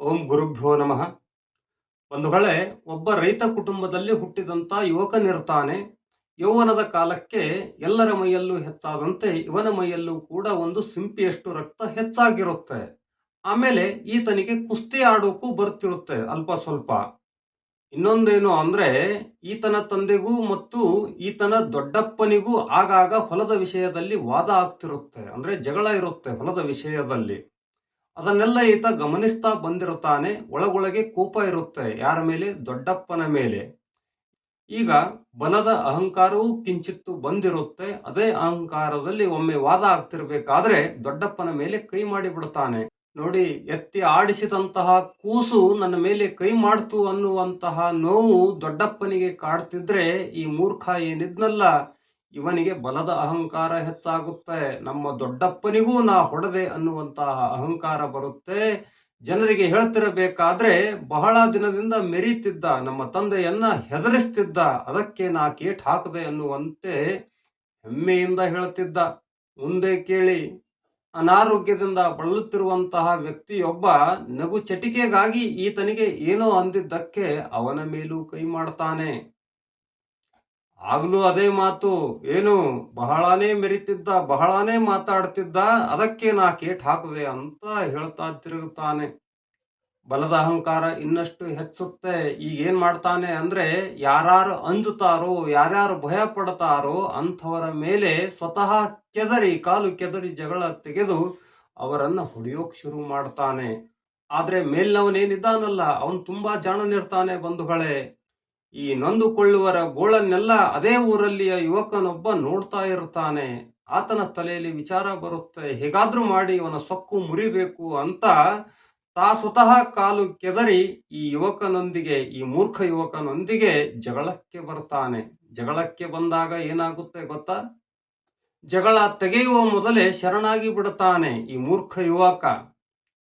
ಓಂ ಗುರುಭ್ಯೋ ನಮಃ. ಬಂಧುಗಳೇ, ಒಬ್ಬ ರೈತ ಕುಟುಂಬದಲ್ಲಿ ಹುಟ್ಟಿದಂತ ಯುವಕನಿರ್ತಾನೆ ಯೌವನದ ಕಾಲಕ್ಕೆ ಎಲ್ಲರ ಮೈಯಲ್ಲೂ ಹೆಚ್ಚಾದಂತೆ ಇವನ ಮೈಯಲ್ಲೂ ಕೂಡ ಒಂದು ಸಿಂಪಿಯಷ್ಟು ರಕ್ತ ಹೆಚ್ಚಾಗಿರುತ್ತೆ. ಆಮೇಲೆ ಈತನಿಗೆ ಕುಸ್ತಿ ಆಡೋಕ್ಕೂ ಬರ್ತಿರುತ್ತೆ ಅಲ್ಪ ಸ್ವಲ್ಪ. ಇನ್ನೊಂದೇನು ಅಂದ್ರೆ, ಈತನ ತಂದೆಗೂ ಮತ್ತು ಈತನ ದೊಡ್ಡಪ್ಪನಿಗೂ ಆಗಾಗ ಹೊಲದ ವಿಷಯದಲ್ಲಿ ವಾದ ಆಗ್ತಿರುತ್ತೆ. ಅಂದ್ರೆ ಜಗಳ ಇರುತ್ತೆ ಹೊಲದ ವಿಷಯದಲ್ಲಿ. ಅದನ್ನೆಲ್ಲ ಈತ ಗಮನಿಸ್ತಾ ಬಂದಿರುತ್ತಾನೆ, ಒಳಗೊಳಗೆ ಕೋಪ ಇರುತ್ತೆ ಯಾರ ಮೇಲೆ? ದೊಡ್ಡಪ್ಪನ ಮೇಲೆ. ಈಗ ಬಲದ ಅಹಂಕಾರವೂ ಕಿಂಚಿತ್ತು ಬಂದಿರುತ್ತೆ, ಅದೇ ಅಹಂಕಾರದಲ್ಲಿ ಒಮ್ಮೆ ವಾದ ಆಗ್ತಿರ್ಬೇಕಾದ್ರೆ ದೊಡ್ಡಪ್ಪನ ಮೇಲೆ ಕೈ ಮಾಡಿ ಬಿಡ್ತಾನೆ ನೋಡಿ, ಎತ್ತಿ ಆಡಿಸಿದಂತಹ ಕೂಸು ನನ್ನ ಮೇಲೆ ಕೈ ಮಾಡ್ತು ಅನ್ನುವಂತಹ ನೋವು ದೊಡ್ಡಪ್ಪನಿಗೆ ಕಾಡ್ತಿದ್ರೆ ಈ ಮೂರ್ಖ ಏನಿದ್ನಲ್ಲ? ಇವನಿಗೆ ಬಲದ ಅಹಂಕಾರ ಹೆಚ್ಚಾಗುತ್ತೆ. ನಮ್ಮ ದೊಡ್ಡಪ್ಪನಿಗೂ ನಾ ಹೊಡೆದೆ ಅನ್ನುವಂತಹ ಅಹಂಕಾರ ಬರುತ್ತೆ. ಜನರಿಗೆ ಹೇಳ್ತಿರಬೇಕಾದ್ರೆ, ಬಹಳ ದಿನದಿಂದ ಮೆರೀತಿದ್ದ ನಮ್ಮ ತಂದೆಯನ್ನ ಹೆದರಿಸ್ತಿದ್ದ, ಅದಕ್ಕೆ ನಾ ಕೇಟ್ ಹಾಕದೆ ಅನ್ನುವಂತೆ ಹೆಮ್ಮೆಯಿಂದ ಹೇಳುತ್ತಿದ್ದ ಮುಂದೆ ಕೇಳಿ, ಅನಾರೋಗ್ಯದಿಂದ ಬಳಲುತ್ತಿರುವಂತಹ ವ್ಯಕ್ತಿಯೊಬ್ಬ ನಗು ಚಟಿಕೆಗಾಗಿ ಈತನಿಗೆ ಏನೋ ಅಂದಿದ್ದಕ್ಕೆ ಅವನ ಮೇಲೂ ಕೈ ಮಾಡ್ತಾನೆ. ಆಗ್ಲೂ ಅದೇ ಮಾತು, ಏನು ಬಹಳಾನೇ ಮೆರಿತಿದ್ದ, ಬಹಳಾನೇ ಮಾತಾಡ್ತಿದ್ದ ಅದಕ್ಕೆ ನಾ ಕೇಟ್ ಹಾಕದೆ ಅಂತ ಹೇಳ್ತಾ ತಿರುಗುತ್ತಾನೆ. ಬಲದ ಅಹಂಕಾರ ಇನ್ನಷ್ಟು ಹೆಚ್ಚುತ್ತೆ ಈಗ ಏನ್ ಮಾಡ್ತಾನೆ ಅಂದ್ರೆ ಯಾರು ಅಂಜುತ್ತಾರೋ, ಯಾರ್ಯಾರು ಭಯ ಪಡ್ತಾರೋ ಅಂಥವರ ಮೇಲೆ ಸ್ವತಃ ಕೆದರಿ, ಕಾಲು ಕೆದರಿ ಜಗಳ ತೆಗೆದು ಅವರನ್ನು ಹೊಡೆಯೋಕ್ ಶುರು ಮಾಡ್ತಾನೆ. ಆದ್ರೆ ಮೇಲ್ನವನೇನಿದ್ದಾನಲ್ಲ, ಅವನು ತುಂಬಾ ಜಾಣನಿರ್ತಾನೆ ಬಂಧುಗಳೇ. ಈ ನೊಂದುಕೊಳ್ಳುವರ ಗೋಳನ್ನೆಲ್ಲ ಅದೇ ಊರಲ್ಲಿಯ ಯುವಕನೊಬ್ಬ ನೋಡ್ತಾ ಇರ್ತಾನೆ. ಆತನ ತಲೆಯಲ್ಲಿ ವಿಚಾರ ಬರುತ್ತೆ. ಹೇಗಾದ್ರೂ ಮಾಡಿ ಇವನ ಸೊಕ್ಕು ಮುರಿಬೇಕು ಅಂತ ತಾ ಸ್ವತಃ ಕಾಲು ಕೆದರಿ ಈ ಯುವಕನೊಂದಿಗೆ, ಈ ಮೂರ್ಖ ಯುವಕನೊಂದಿಗೆ ಜಗಳಕ್ಕೆ ಬರ್ತಾನೆ. ಜಗಳಕ್ಕೆ ಬಂದಾಗ ಏನಾಗುತ್ತೆ ಗೊತ್ತಾ? ಜಗಳ ತೆಗೆಯುವ ಮೊದಲೇ ಶರಣಾಗಿ ಬಿಡುತ್ತಾನೆ ಈ ಮೂರ್ಖ ಯುವಕ.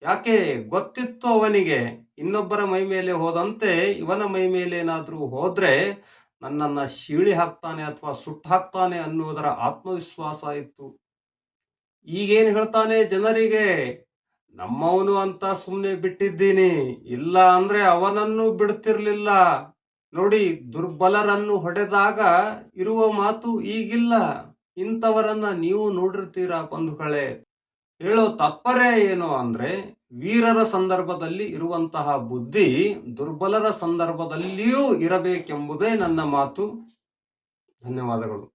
ಯಾಕೆ ಗೊತ್ತಿತ್ತು ಅವನಿಗೆ? ಇನ್ನೊಬ್ಬರ ಮೈ ಮೇಲೆ ಹೋದಂತೆ ಇವನ ಮೈ ಮೇಲೆ ಏನಾದ್ರೂ ಹೋದ್ರೆ ನನ್ನನ್ನ ಶೀಳಿ ಹಾಕ್ತಾನೆ ಅಥವಾ ಸುಟ್ಟು ಹಾಕ್ತಾನೆ ಅನ್ನುವುದರ ಆತ್ಮವಿಶ್ವಾಸ ಇತ್ತು. ಈಗೇನು ಹೇಳ್ತಾನೆ ಜನರಿಗೆ? ನಮ್ಮವನು ಅಂತ ಸುಮ್ಮನೆ ಬಿಟ್ಟಿದ್ದೀನಿ. ಇಲ್ಲ ಅಂದ್ರೆ ಅವನನ್ನು ಬಿಡ್ತಿರ್ಲಿಲ್ಲ. ನೋಡಿ, ದುರ್ಬಲರನ್ನು ಹೊಡೆದಾಗ ಇರುವ ಮಾತು ಈಗಿಲ್ಲ. ಇಂಥವರನ್ನ ನೀವು ನೋಡಿರ್ತೀರಾ ಬಂಧುಗಳೇ? ಹೇಳೋ ತಾತ್ಪರ್ಯ ಏನು ಅಂದ್ರೆ ವೀರರ ಸಂದರ್ಭದಲ್ಲಿ ಇರುವಂತಹ ಬುದ್ಧಿ ದುರ್ಬಲರ ಸಂದರ್ಭದಲ್ಲಿಯೂ ಇರಬೇಕೆಂಬುದೇ ನನ್ನ ಮಾತು. ಧನ್ಯವಾದಗಳು.